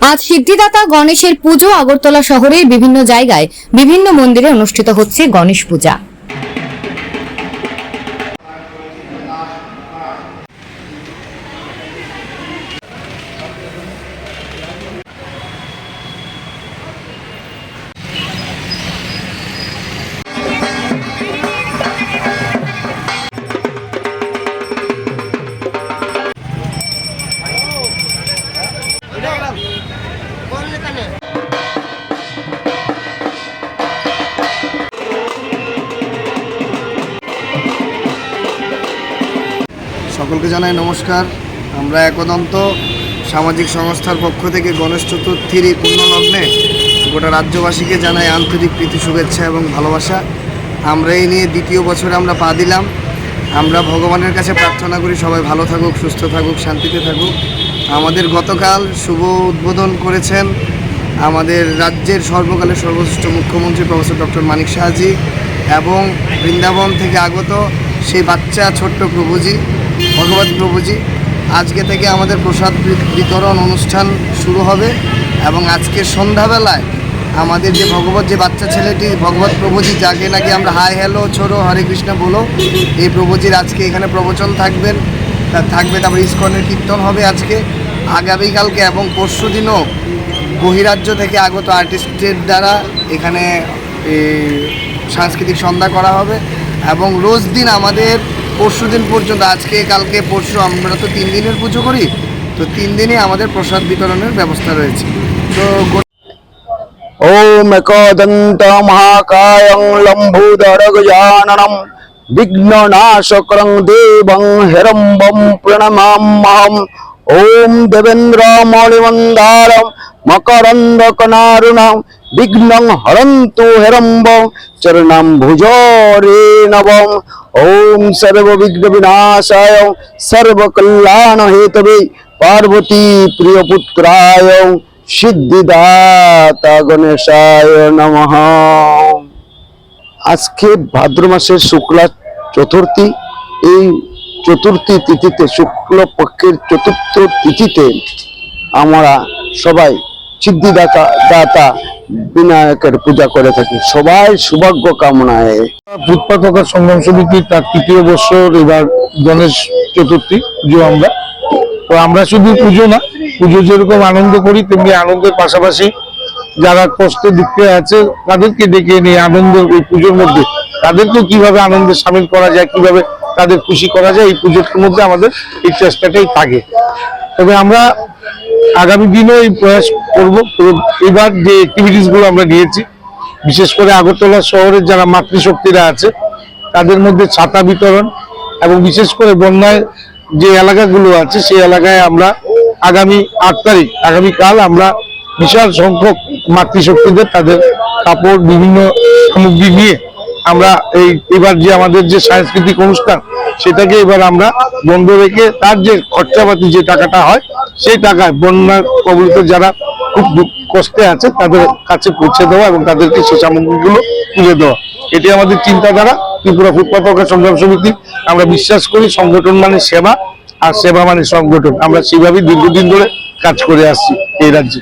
আজ সিদ্ধিদাতা গণেশের পুজো আগরতলা শহরের বিভিন্ন জায়গায় বিভিন্ন মন্দিরে অনুষ্ঠিত হচ্ছে গণেশ পূজা। সকলকে জানাই নমস্কার। আমরা একদন্ত সামাজিক সংস্থার পক্ষ থেকে গণেশ চতুর্থীর এই পুণ্যলগ্নে গোটা রাজ্যবাসীকে জানাই আন্তরিক প্রীতি, শুভেচ্ছা এবং ভালোবাসা। আমরা এই নিয়ে দ্বিতীয় বছরে আমরা পা দিলাম। আমরা ভগবানের কাছে প্রার্থনা করি সবাই ভালো থাকুক, সুস্থ থাকুক, শান্তিতে থাকুক। আমাদের গতকাল শুভ উদ্বোধন করেছেন আমাদের রাজ্যের সর্বকালের সর্বশ্রেষ্ঠ মুখ্যমন্ত্রী প্রফেসর ডক্টর মানিক শাহজি এবং বৃন্দাবন থেকে আগত সেই বাচ্চা ছোট্ট প্রভুজি। ভগবত প্রভুজি। আজকে থেকে আমাদের প্রসাদ বিতরণ অনুষ্ঠান শুরু হবে এবং আজকে সন্ধ্যাবেলায় আমাদের যে ভগবত যে বাচ্চা ছেলেটি, ভগবত প্রভুজি, যাকে নাকি আমরা হাই হ্যালো, ছোড়ো, হরে কৃষ্ণ বলো, এই প্রভুজির আজকে এখানে প্রবচন থাকবেন। থাকবে তারপর ইস্কনের কীর্তন হবে আজকে। আগামীকালকে এবং পরশু দিনও বহিরাজ্য থেকে আগত আর্টিস্টের দ্বারা এখানে সাংস্কৃতিক সন্ধ্যা করা হবে। এবং রোজ দিন আমাদের পরশু দিন পর্যন্ত, আজকে, কালকে, পরশু, আমরা তো তিন দিনের পুজো করি, তো তিন দিনে আমাদের প্রসাদ বিতরণের ব্যবস্থা রয়েছে। তো ওম একদন্ত মহাকায়ং লম্বুদরগজাননম বিঘ্ননাশকরং দেবং হেরম্বম প্রণমাম্মাহম ওম দেবেন্দ্র মণিমন্দারম, মকরন্দকনারুণাম, বিঘ্নং হরন্তু হেরম্বম, চরণাম ভুজরে নবম। ওম সর্ববিঘ্ন বিনাশায় সর্বকল্যাণ হেতবে পার্বতী প্রিয় পুত্রায় সিদ্ধিদাতা গণেশায় নম। আজকে ভাদ্র মাসের শুক্লা চতুর্থী। এই চতুর্থী তিথিতে শুক্লপক্ষের চতুর্থ তিথিতে আমরা সবাই সিদ্ধিদাতা, দাতা বিনায়কের পূজা করে থাকি। সবাই সৌভাগ্য কামনায়। ফুটপাতকার সংগ্রাম সমিতি তার তৃতীয় বছর এবার গণেশ চতুর্থী, পুজো আমরা। তো আমরা শুধু পুজো না, পুজো যেরকম আনন্দ করি, তেমনি আনন্দের পাশাপাশি যারা কষ্ট দুঃখে আছে, তাদেরকে ডেকে নিয়ে আনন্দ, এই পুজোর মধ্যে তাদেরকেও কীভাবে আনন্দে সামিল করা যায়, কীভাবে তাদের খুশি করা যায়, এই পুজোর মধ্যে আমাদের এই চেষ্টাটাই থাকে। তবে আমরা আগামী দিনেও এই প্রয়াস করব। এবার যে অ্যাক্টিভিটিসগুলো আমরা নিয়েছি, বিশেষ করে আগরতলা শহরের যারা মাতৃশক্তিরা আছে, তাদের মধ্যে ছাতা বিতরণ এবং বিশেষ করে বন্যায় যে এলাকাগুলো আছে, সেই এলাকায় আমরা আগামী আট তারিখ, আগামীকাল আমরা বিশাল সংখ্যক মাতৃশক্তিদের, তাদের কাপড়, বিভিন্ন সামগ্রী নিয়ে আমরা এই এবার যে আমাদের যে সাংস্কৃতিক অনুষ্ঠান, সেটাকে এবার আমরা বন্ধ রেখে তার যে খরচাপাতি যে টাকাটা হয় সেই টাকায় বন্যা কবলিত যারা খুব কষ্টে আছে, তাদের কাছে পৌঁছে দেওয়া এবং তাদেরকে সে সামগ্রীগুলো তুলে দেওয়া। এটি আমাদের চিন্তাধারা, ত্রিপুরা ফুটপাত সংগ্রাম সমিতি। আমরা বিশ্বাস করি সংগঠন মানে সেবা, আর সেবা মানে সংগঠন। আমরা সেভাবেই দীর্ঘদিন ধরে কাজ করে আসছি এই রাজ্যে।